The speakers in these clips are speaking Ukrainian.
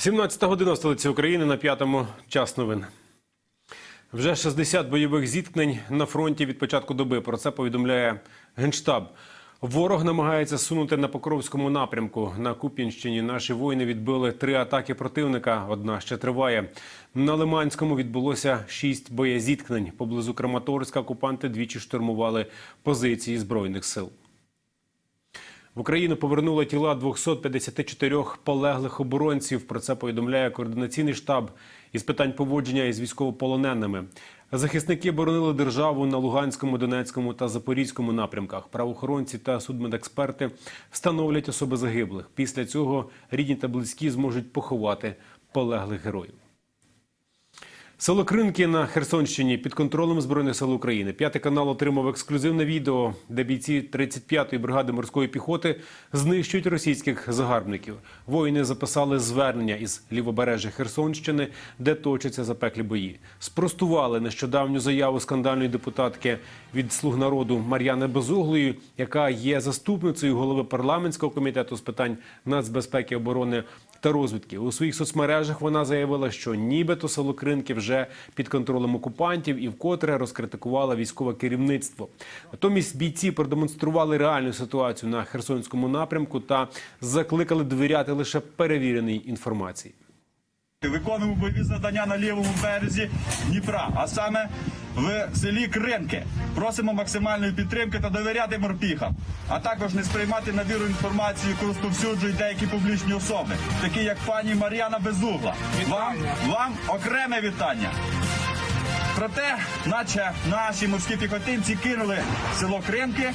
17 година в столиці України на п'ятому час новин. Вже 60 бойових зіткнень на фронті від початку доби. Про це повідомляє Генштаб. Ворог намагається сунути на Покровському напрямку. На Куп'янщині наші воїни відбили три атаки противника. Одна ще триває. На Лиманському відбулося шість боєзіткнень. Поблизу Краматорська окупанти двічі штурмували позиції збройних сил. В Україну повернули тіла 254 полеглих оборонців. Про це повідомляє координаційний штаб із питань поводження із військовополоненими. Захисники боронили державу на Луганському, Донецькому та Запорізькому напрямках. Правоохоронці та судмедексперти встановлять особи загиблих. Після цього рідні та близькі зможуть поховати полеглих героїв. Село Кринки на Херсонщині під контролем збройних сил України. П'ятий канал отримав ексклюзивне відео, де бійці 35-ї бригади морської піхоти знищують російських загарбників. Воїни записали звернення із лівобережжя Херсонщини, де точаться запеклі бої. Спростували нещодавню заяву скандальної депутатки від слуг народу Мар'яни Безуглої, яка є заступницею голови парламентського комітету з питань нацбезпеки, оборони та розвідки. У своїх соцмережах вона заявила, що нібито село Кринки вже під контролем окупантів і вкотре розкритикувала військове керівництво. Натомість бійці продемонстрували реальну ситуацію на Херсонському напрямку та закликали довіряти лише перевіреній інформації. Виконуємо бойові завдання на лівому березі Дніпра, а саме в селі Кринки. Просимо максимальної підтримки та довіряти морпіхам, а також не сприймати на віру інформацію, яку розповсюджують деякі публічні особи, такі як пані Мар'яна Безугла. Вам, вам окреме вітання. Проте, наче наші морські піхотинці кинули село Кринки,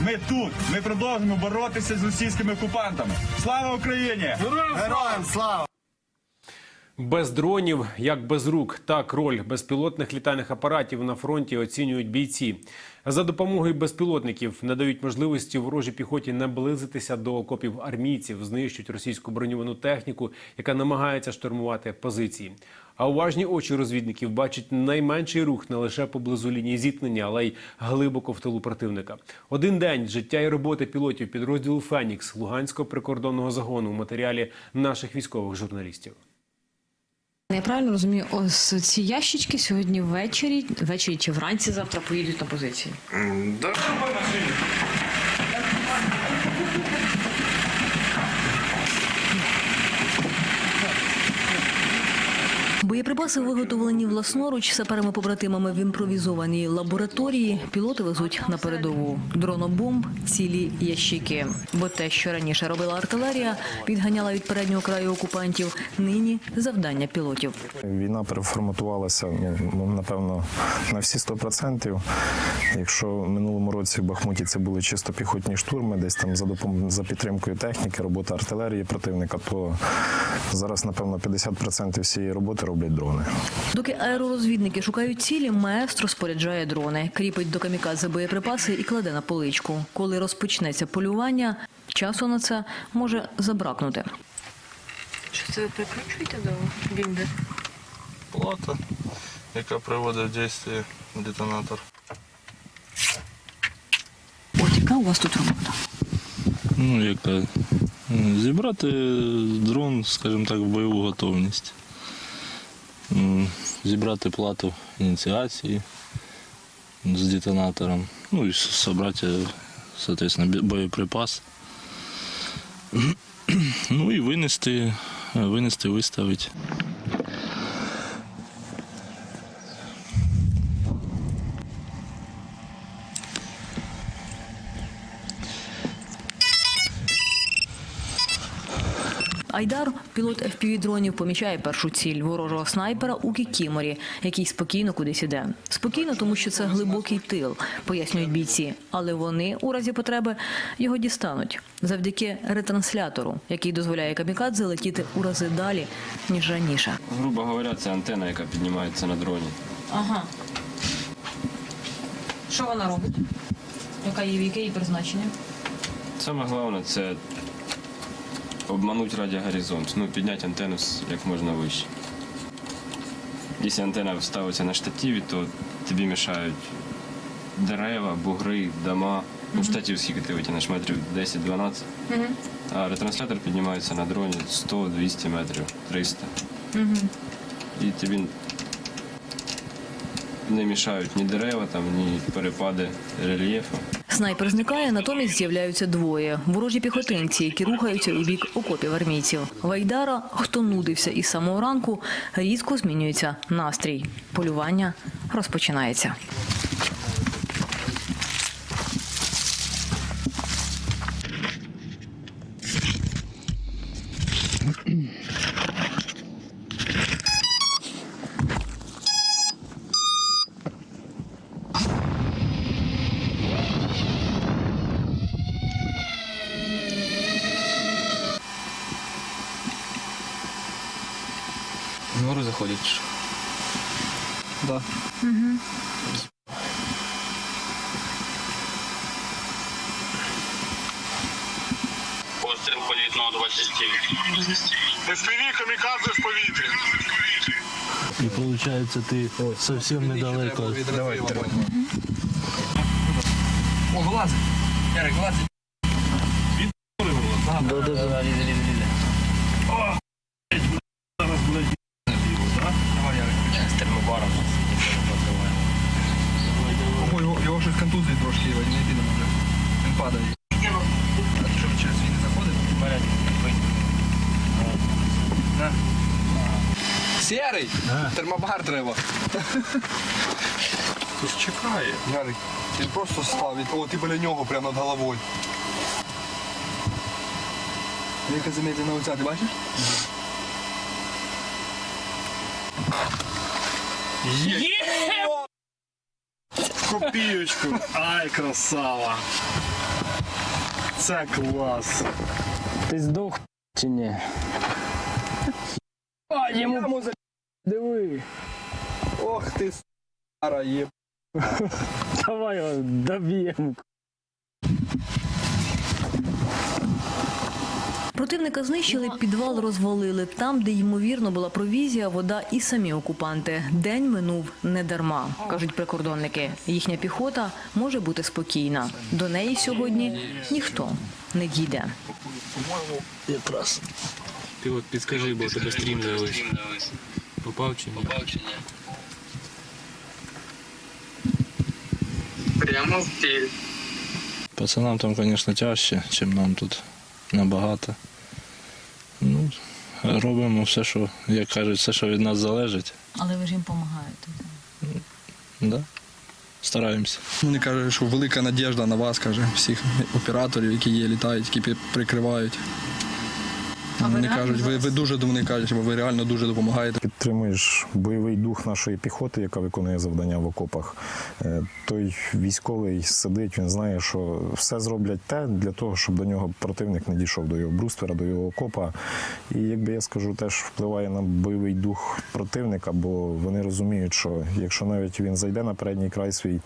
ми тут. Ми продовжуємо боротися з російськими окупантами. Слава Україні! Героям слава! Без дронів, як без рук, так роль безпілотних літальних апаратів на фронті оцінюють бійці. За допомогою безпілотників надають можливості ворожій піхоті наблизитися до окопів армійців, знищують російську броньовану техніку, яка намагається штурмувати позиції. А уважні очі розвідників бачать найменший рух не лише поблизу лінії зіткнення, але й глибоко в тилу противника. Один день життя і роботи пілотів підрозділу Фенікс Луганського прикордонного загону у матеріалі наших військових журналістів. Я правильно розумію, ось ці ящички сьогодні ввечері, ввечері чи вранці завтра поїдуть на позиції. Да. Боєприпаси виготовлені власноруч саперами-побратимами в імпровізованій лабораторії. Пілоти везуть на передову дронобомб, цілі ящики. Бо те, що раніше робила артилерія, відганяла від переднього краю окупантів. Нині завдання пілотів. Війна переформатувалася, ну напевно, на всі 100%. Якщо в минулому році в Бахмуті це були чисто піхотні штурми, десь там за допом... за підтримкою техніки, робота артилерії противника, то зараз, напевно, 50% всієї роботи роблять дрони. Доки аеророзвідники шукають цілі, маестро споряджає дрони, кріпить до камікадзе боєприпаси і кладе на поличку. Коли розпочнеться полювання, часу на це може забракнути. Що це ви прикручуєте до бімби? плата, яка приводить в дійство детонатор. От яка у вас тут робота? Ну, яка зібрати дрон, скажімо так, в бойову готовність. Зібрати плату ініціації з детонатором. Ну і зібрати, соответственно, боєприпас. Ну і винести, винести, виставити. Айдар, пілот FPV-дронів, помічає першу ціль ворожого снайпера у Кікіморі, який спокійно кудись іде. Спокійно, тому що це глибокий тил, пояснюють бійці. Але вони у разі потреби його дістануть завдяки ретранслятору, який дозволяє камікадзе летіти у рази далі ніж раніше. Грубо говоря, це антенна, яка піднімається на дроні. Ага. Що вона робить? Яка її яке її призначення? Саме головне це обманути радіогоризонт, ну, підняти антенну як можна вище. Якщо антенна ставиться на штативі, то тобі мішають дерева, бугри, дома. Ну, штатів скільки ти витягнеш метрів 10-12. А ретранслятор піднімається на дроні 100-200 метрів, 300. І тобі не мішають ні дерева, там, ні перепади рельєфу. Снайпер зникає, натомість з'являються двоє ворожі піхотинці, які рухаються у бік окопів армійців. Вайдара, хто нудився із самого ранку, різко змінюється настрій. Полювання розпочинається. 27. FPV камікадзе в повітрі. І виходить, ти зовсім недалеко. Давай, давай. О, вилазить. Ярик, вилазить. Давай, треба. Хтось чекає. Ярик, він просто став. О, ти біля нього прямо над головою. Яка замедлена оця, ти бачиш? Копієчку. Ай, красава. Це клас. Ти здох чи ні? А, йому... Диви, Ох ти, стара є. давай його доб'ємо. Противника знищили, підвал розвалили. Там, де ймовірно була провізія, вода і самі окупанти. День минув не дарма, кажуть прикордонники. Їхня піхота може бути спокійна. До неї сьогодні ніхто не дійде. Якраз. Ти от підскажи, бо тебе стрім дивись. Попав чи ні? Прямо в ціль. Пацанам там, звісно, тяжче, ніж нам тут набагато. Ну, робимо все, що, як кажуть, все, що від нас залежить. Але ви ж їм допомагаєте. Да? Стараємося. Вони кажуть, що велика надіжда на вас, каже, всіх операторів, які є, літають, які прикривають. Вони кажуть, ви, ви дуже вони кажуть, що ви реально дуже допомагаєте. Підтримуєш бойовий дух нашої піхоти, яка виконує завдання в окопах. Е, Той військовий сидить, він знає, що все зроблять те для того, щоб до нього противник не дійшов до його бруствера, до його окопа. І якби я скажу, теж впливає на бойовий дух противника, бо вони розуміють, що якщо навіть він зайде на передній край свій.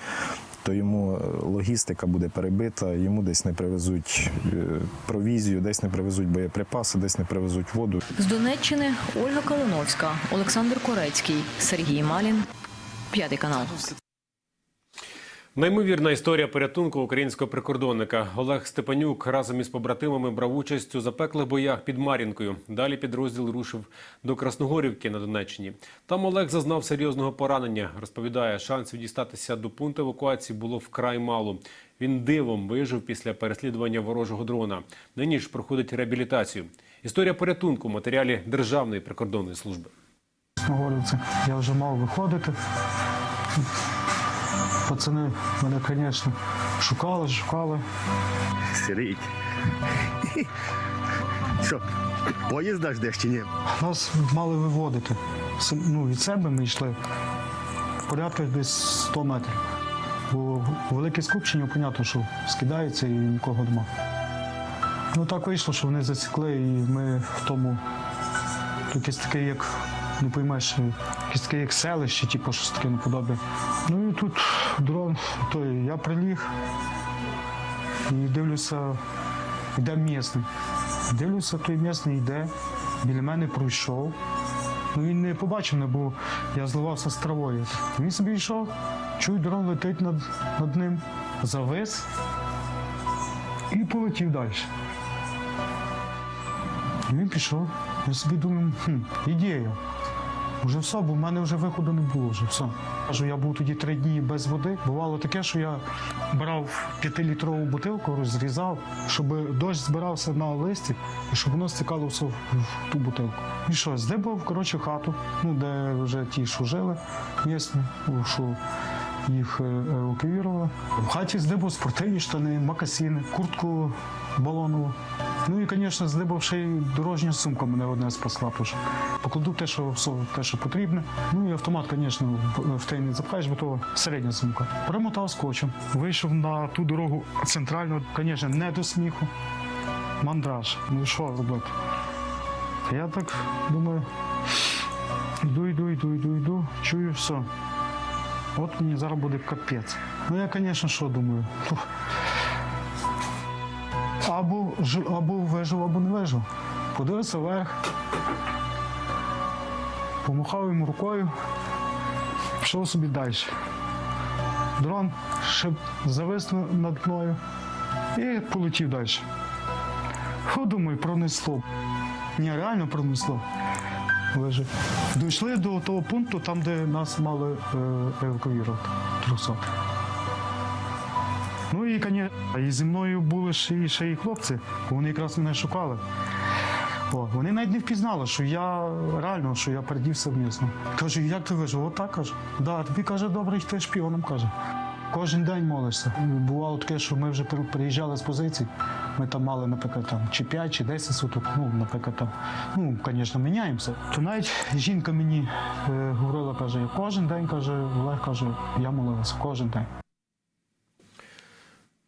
То йому е, логістика буде перебита, йому десь не привезуть е, провізію, десь не привезуть боєприпаси, десь не привезуть воду. З Донеччини Ольга Калиновська, Олександр Корецький, Сергій Малін, п'ятий канал. Неймовірна історія порятунку українського прикордонника. Олег Степанюк разом із побратимами брав участь у запеклих боях під Мар'їнкою. Далі підрозділ рушив до Красногорівки на Донеччині. Там Олег зазнав серйозного поранення. Розповідає, шансів дістатися до пункту евакуації було вкрай мало. Він дивом вижив після переслідування ворожого дрона. Нині ж проходить реабілітацію. Історія порятунку в матеріалі Державної прикордонної служби. Красногорівці. Я вже мав виходити. Пацани мене, звісно, шукали, шукали. Сидить. Що, поїзда ждеш чи ні? Нас мали виводити. Ну, від себе ми йшли порядка десь 100 метрів. Бо велике скупчення, понятно, що скидається і нікого нема. Ну так вийшло, що вони засікли, і ми в тому якесь таке, як не поймеш, якесь таке, як селище, типу, щось таке наподобі. Ну і тут дрон, той, я приліг і дивлюся, йде місний. Дивлюся, той місний йде, біля мене пройшов. Ну він не побачив мене, бо я зливався з травою. Він собі йшов, чую, дрон летить над, над ним, завис І полетів далі. І він пішов. Я собі думаю, хм, ідея. Вже все, бо в мене вже виходу не було, вже все. Кажу, я був тоді три дні без води. Бувало таке, що я брав п'ятилітрову бутилку, розрізав, щоб дощ збирався на листі і щоб воно стікало все в, ту бутилку. І що, здибав, коротше, хату, ну, де вже ті, що жили, місні, що їх е, евакуювали. В хаті здибав спортивні штани, макасіни, куртку балонову. Ну і, звісно, здибав ще й дорожня сумка мене одне спасла. Тож покладу те, що те, що потрібне. Ну і автомат, звісно, в- той не запхаєш, бо то середня сумка. Примотав скотчем. Вийшов на ту дорогу центральну, звісно, не до сміху. Мандраж. Ну що робити? Я так думаю, йду, йду, йду, йду, йду, чую все. От мені зараз буде капець. Ну я, звісно, що думаю? Або, або вижив, або не вижив. Подивився вверх, помахав йому рукою, пішов собі далі. Дрон ще завис над мною і полетів далі. Фу, думаю, пронесло. Ні, реально пронесло. Лежить. Дійшли до того пункту, там, де нас мали е, евакуювати. 300. Ну і, звісно, зі мною були ще ще і хлопці, вони якраз мене шукали. О, вони навіть не впізнали, що я реально, що я передівся вмісно. Кажу, як ти вижив? Отак каже. Да, тобі каже, добре, йти шпіоном каже. Кожен день молишся. Бувало таке, що ми вже приїжджали з позицій. Ми там мали, наприклад, там чи 5, чи 10 суток. Ну, наприклад, там, ну, звісно, міняємося. То навіть жінка мені е, говорила, каже, кожен день каже, Олег каже, я молився, кожен день.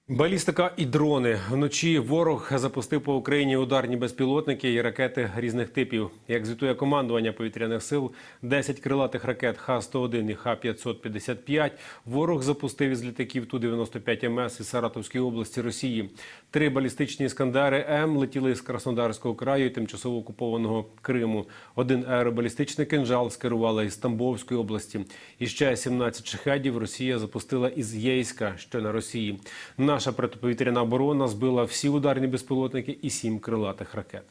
Балістика і дрони вночі ворог запустив по Україні ударні безпілотники і ракети різних типів. Як звітує командування повітряних сил, 10 крилатих ракет Х-101 і Х-555 ворог запустив із літаків Ту-95 МС із Саратовської області Росії. Три балістичні іскандери М летіли з Краснодарського краю і тимчасово окупованого Криму. Один аеробалістичний кинжал скерувала із Тамбовської області. І ще 17 шахедів Росія запустила із Єйська, що на Росії. Наша протиповітряна оборона збила всі ударні безпілотники і сім крилатих ракет.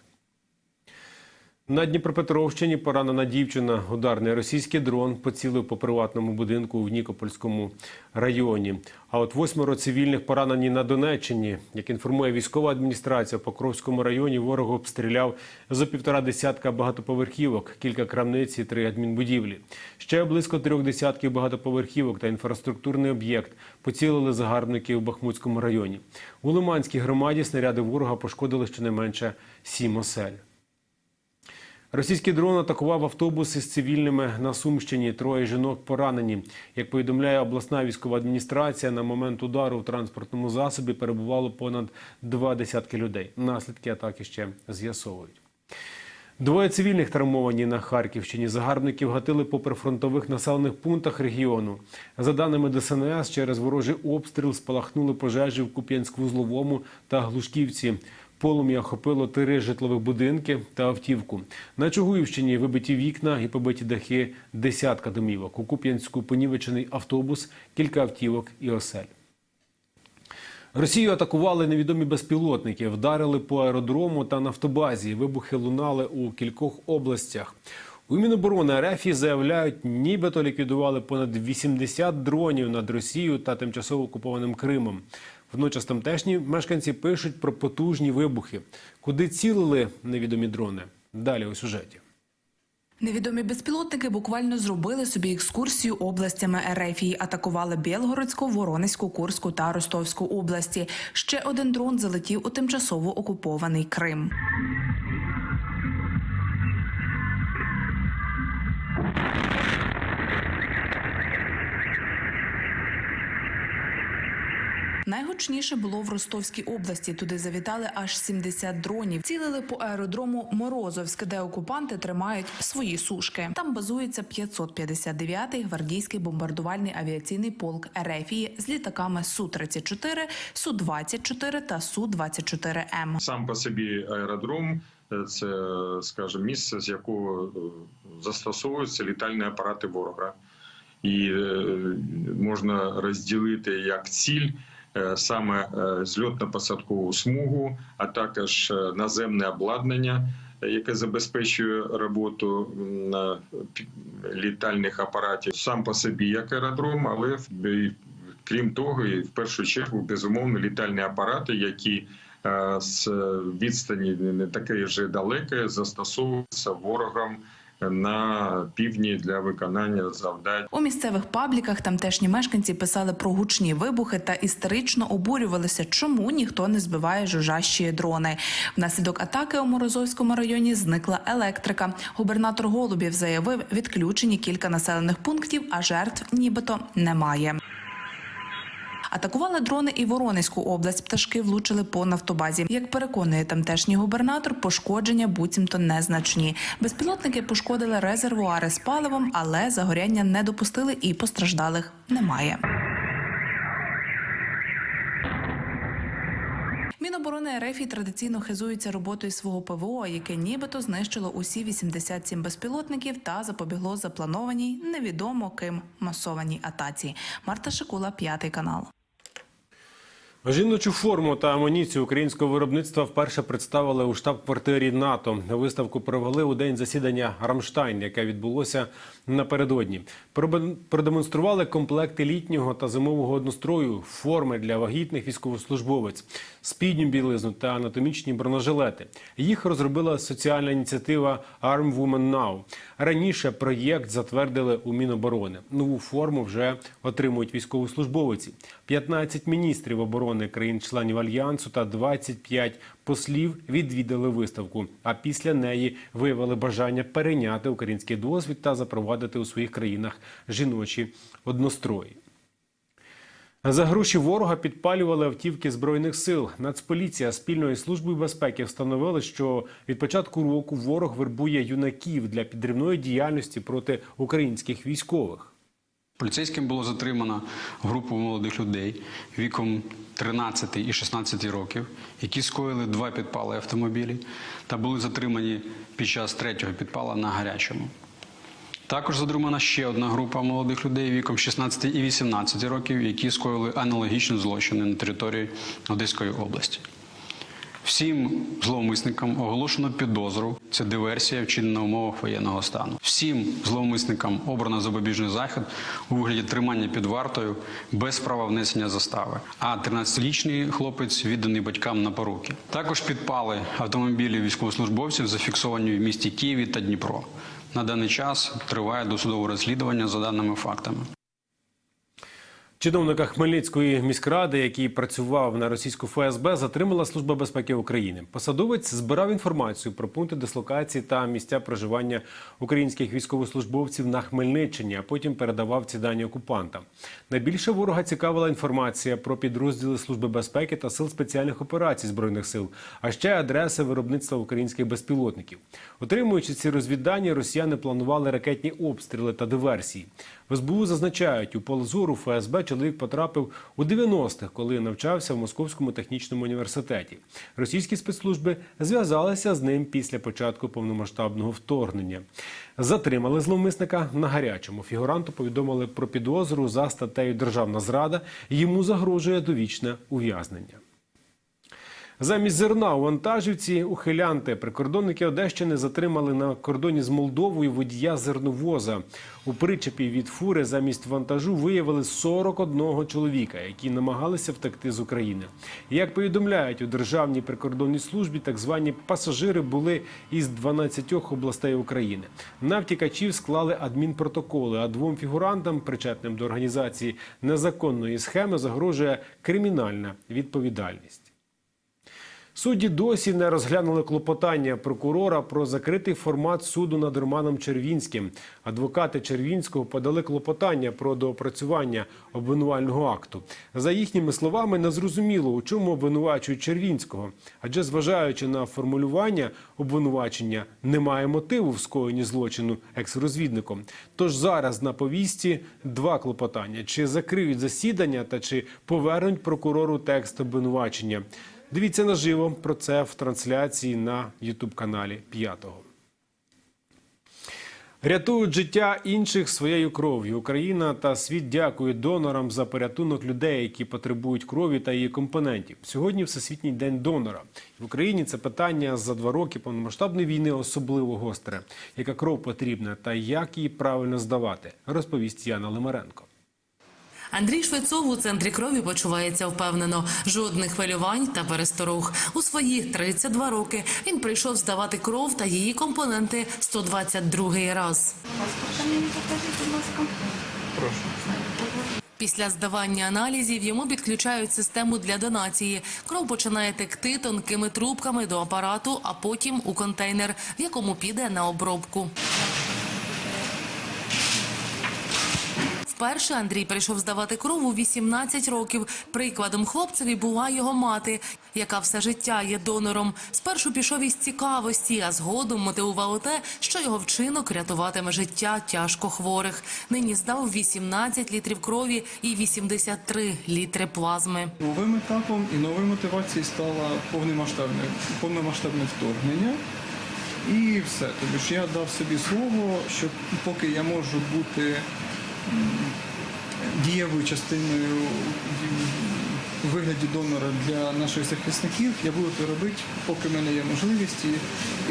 На Дніпропетровщині поранена дівчина. Ударний російський дрон поцілив по приватному будинку в Нікопольському районі. А от восьмеро цивільних поранені на Донеччині. Як інформує військова адміністрація, в Покровському районі ворог обстріляв за півтора десятка багатоповерхівок, кілька крамниць і три адмінбудівлі. Ще близько трьох десятків багатоповерхівок та інфраструктурний об'єкт поцілили загарбники в Бахмутському районі. У Лиманській громаді снаряди ворога пошкодили щонайменше сім осель. Російський дрон атакував автобус із цивільними на Сумщині. Троє жінок поранені. Як повідомляє обласна військова адміністрація, на момент удару в транспортному засобі перебувало понад два десятки людей. Наслідки атаки ще з'ясовують. Двоє цивільних травмовані на Харківщині. Загарбників гатили по прифронтових населених пунктах регіону. За даними ДСНС, через ворожий обстріл спалахнули пожежі в Куп'янськ-Вузловому та Глушківці. Полум'я охопило три житлових будинки та автівку. На Чугуївщині вибиті вікна і побиті дахи десятка домівок. У Куп'янську понівечений автобус, кілька автівок і осель. Росію атакували невідомі безпілотники, вдарили по аеродрому та нафтобазі. Вибухи лунали у кількох областях. У Міноборони РФ заявляють, нібито ліквідували понад 80 дронів над Росією та тимчасово окупованим Кримом. Водночас тамтешні мешканці пишуть про потужні вибухи. Куди цілили невідомі дрони? Далі у сюжеті. Невідомі безпілотники буквально зробили собі екскурсію областями РФ і атакували Білгородську, Воронезьку, Курську та Ростовську області. Ще один дрон залетів у тимчасово окупований Крим. Найгучніше було в Ростовській області. Туди завітали аж 70 дронів. Цілили по аеродрому Морозовськ, де окупанти тримають свої сушки. Там базується 559-й гвардійський бомбардувальний авіаційний полк Ерефії з літаками су 34 су 24 та су 24 М. Сам по собі аеродром е, це, скажімо, місце, з якого е, застосовуються літальні апарати ворога. І е, можна розділити як ціль саме е, зльотно-посадкову смугу, а також е, наземне обладнання, е, яке забезпечує роботу е, літальних апаратів. Сам по собі як аеродром, але крім того, і в першу чергу безумовно літальні апарати, які е, з відстані не такої вже далекої застосовуються ворогом на півдні для виконання завдань. У місцевих пабліках тамтешні мешканці писали про гучні вибухи та істерично обурювалися, чому ніхто не збиває жужащі дрони. Внаслідок атаки у Морозовському районі зникла електрика. Губернатор Голубів заявив, відключені кілька населених пунктів, а жертв нібито немає. Атакували дрони і Воронезьку область. Пташки влучили по нафтобазі. Як переконує тамтешній губернатор, пошкодження буцімто незначні. Безпілотники пошкодили резервуари з паливом, але загоряння не допустили і постраждалих немає. Міноборони РФ традиційно хизується роботою свого ПВО, яке нібито знищило усі 87 безпілотників та запобігло запланованій невідомо ким масованій атаці. Марта Шикула, п'ятий канал. Жіночу форму та амуніцію українського виробництва вперше представили у штаб-квартирі НАТО. Виставку провели у день засідання Рамштайн, яке відбулося напередодні. Продемонстрували комплекти літнього та зимового однострою, форми для вагітних військовослужбовець, спідню білизну та анатомічні бронежилети. Їх розробила соціальна ініціатива Arm Women Now. Раніше проєкт затвердили у Міноборони. Нову форму вже отримують військовослужбовиці. 15 міністрів оборони країн-членів альянсу та 25 послів відвідали виставку. А після неї виявили бажання перейняти український досвід та запровадити у своїх країнах жіночі однострої. За гроші ворога підпалювали автівки збройних сил. Нацполіція спільно із службою безпеки встановили, що від початку року ворог вербує юнаків для підривної діяльності проти українських військових. Поліцейським було затримано групу молодих людей віком 13 і 16 років, які скоїли два підпали автомобілі та були затримані під час третього підпала на гарячому. Також затримана ще одна група молодих людей віком 16 і 18 років, які скоїли аналогічні злочини на території Одеської області. Всім зловмисникам оголошено підозру. Це диверсія, вчинена в умовах воєнного стану. Всім зловмисникам обрано запобіжний захід у вигляді тримання під вартою без права внесення застави. А 13-річний хлопець відданий батькам на поруки. Також підпали автомобілі військовослужбовців, зафіксовані в місті Києві та Дніпро. На даний час триває досудове розслідування за даними фактами. Чиновника Хмельницької міськради, який працював на російську ФСБ, затримала Служба безпеки України. Посадовець збирав інформацію про пункти дислокації та місця проживання українських військовослужбовців на Хмельниччині, а потім передавав ці дані окупантам. Найбільше ворога цікавила інформація про підрозділи Служби безпеки та сил спеціальних операцій збройних сил, а ще адреси виробництва українських безпілотників. Отримуючи ці розвіддані, росіяни планували ракетні обстріли та диверсії. В СБУ зазначають, у поле зору ФСБ чоловік потрапив у 90-х, коли навчався в Московському технічному університеті. Російські спецслужби зв'язалися з ним після початку повномасштабного вторгнення. Затримали зловмисника на гарячому. Фігуранту повідомили про підозру за статтею Державна зрада. Йому загрожує довічне ув'язнення. Замість зерна у вантажівці ухилянти прикордонники Одещини затримали на кордоні з Молдовою водія зерновоза. У причепі від фури замість вантажу виявили 41 чоловіка, які намагалися втекти з України. Як повідомляють у державній прикордонній службі, так звані пасажири були із 12 областей України. На втікачів склали адмінпротоколи, а двом фігурантам, причетним до організації незаконної схеми, загрожує кримінальна відповідальність. Судді досі не розглянули клопотання прокурора про закритий формат суду над Романом Червінським. Адвокати Червінського подали клопотання про доопрацювання обвинувального акту. За їхніми словами, незрозуміло, у чому обвинувачують Червінського, адже зважаючи на формулювання обвинувачення, немає мотиву в скоєнні злочину екс-розвідником. Тож зараз на повісті два клопотання: чи закриють засідання та чи повернуть прокурору текст обвинувачення. Дивіться наживо про це в трансляції на Ютуб каналі П'ятого. Рятують життя інших своєю кров'ю. Україна та світ дякують донорам за порятунок людей, які потребують крові та її компонентів. Сьогодні Всесвітній день донора. В Україні це питання за два роки повномасштабної війни особливо гостре. Яка кров потрібна та як її правильно здавати, розповість Яна Лимаренко. Андрій Швецов у центрі крові почувається впевнено. Жодних хвилювань та пересторог. У свої 32 роки він прийшов здавати кров та її компоненти 122 раз. Після здавання аналізів йому підключають систему для донації. Кров починає текти тонкими трубками до апарату, а потім у контейнер, в якому піде на обробку. Вперше Андрій прийшов здавати кров у 18 років. Прикладом хлопцеві була його мати, яка все життя є донором. Спершу пішов із цікавості, а згодом мотивувало те, що його вчинок рятуватиме життя тяжко хворих. Нині здав 18 літрів крові і 83 літри плазми. Новим етапом і новою мотивацією стало повномасштабне, повномасштабне вторгнення. І все. Тобто я дав собі слово, що поки я можу бути дієвою частиною у вигляді донора для наших захисників, я буду це робити, поки в мене є можливість і,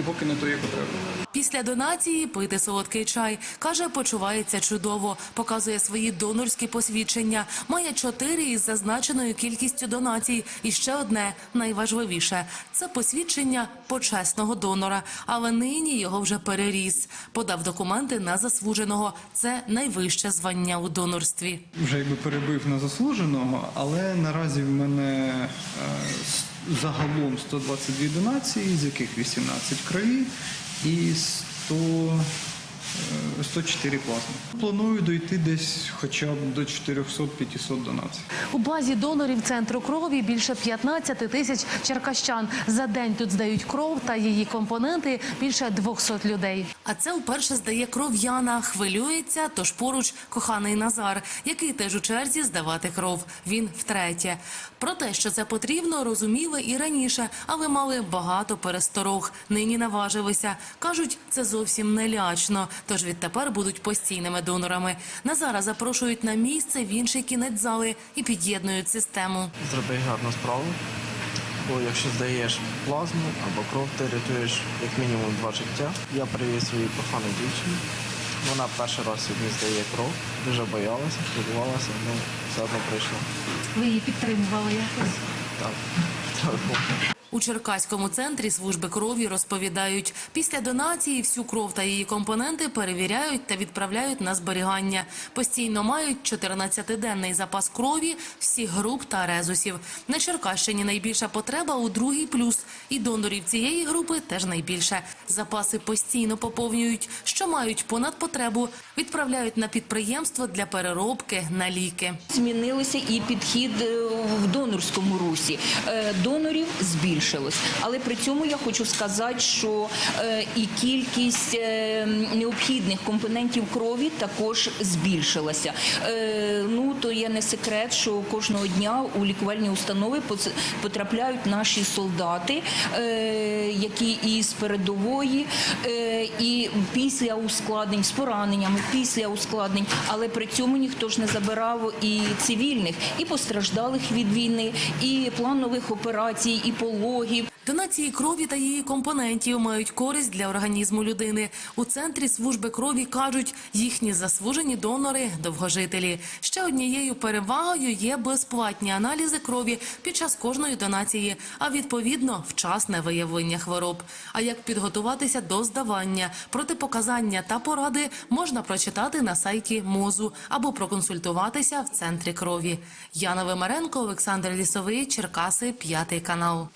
і поки на то є потреба. Після донації пити солодкий чай. Каже, почувається чудово. Показує свої донорські посвідчення. Має чотири із зазначеною кількістю донацій. І ще одне найважливіше це посвідчення почесного донора. Але нині його вже переріс. Подав документи на заслуженого. Це найвище звання у донорстві. Вже якби перебив на заслуженого, але наразі в мене е, загалом 122 донації, з яких 18 крові і 100, е, 104 плазми. Планую дойти десь хоча б до 400-500 донацій. У базі донорів центру крові більше 15 тисяч черкащан. За день тут здають кров та її компоненти більше 200 людей. А це вперше здає кров Яна. Хвилюється, тож поруч коханий Назар, який теж у черзі здавати кров. Він втретє. Про те, що це потрібно, розуміли і раніше, але мали багато пересторог. Нині наважилися. Кажуть, це зовсім не лячно. Тож відтепер будуть постійними донорами. Назара запрошують на місце в інший кінець зали і під'єднують систему. Зроби гарну справу, бо якщо здаєш плазму або кров, ти рятуєш як мінімум два життя. Я привіз свою кохану дівчину. Вона перший раз сьогодні здає кров, дуже боялася, хвилювалася, але все одно прийшла. Ви її підтримували якось? Так. У Черкаському центрі служби крові розповідають, після донації всю кров та її компоненти перевіряють та відправляють на зберігання. Постійно мають 14-денний запас крові, всіх груп та резусів. На Черкащині найбільша потреба у другий плюс. І донорів цієї групи теж найбільше. Запаси постійно поповнюють, що мають понад потребу, відправляють на підприємство для переробки на ліки. Змінилося і підхід е, в донорському русі. Е, Донорів збільшилось. Але при цьому я хочу сказати, що е, і кількість е, необхідних компонентів крові також збільшилася. Е, Ну то є не секрет, що кожного дня у лікувальні установи потрапляють наші солдати, які із передової, і після ускладнень з пораненнями, після ускладнень, але при цьому ніхто ж не забирав і цивільних, і постраждалих від війни, і планових операцій, і пологів. Донації крові та її компонентів мають користь для організму людини. У центрі служби крові кажуть, їхні заслужені донори довгожителі. Ще однією перевагою є безплатні аналізи крові під час кожної донації, а відповідно вчасне виявлення хвороб. А як підготуватися до здавання, протипоказання та поради можна прочитати на сайті МОЗу або проконсультуватися в центрі крові. Яна Вимаренко, Олександр Лісовий, Черкаси, п'ятий канал.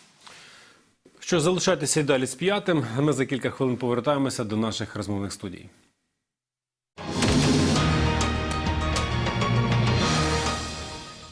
Що залишайтеся і далі з п'ятим. Ми за кілька хвилин повертаємося до наших розмовних студій.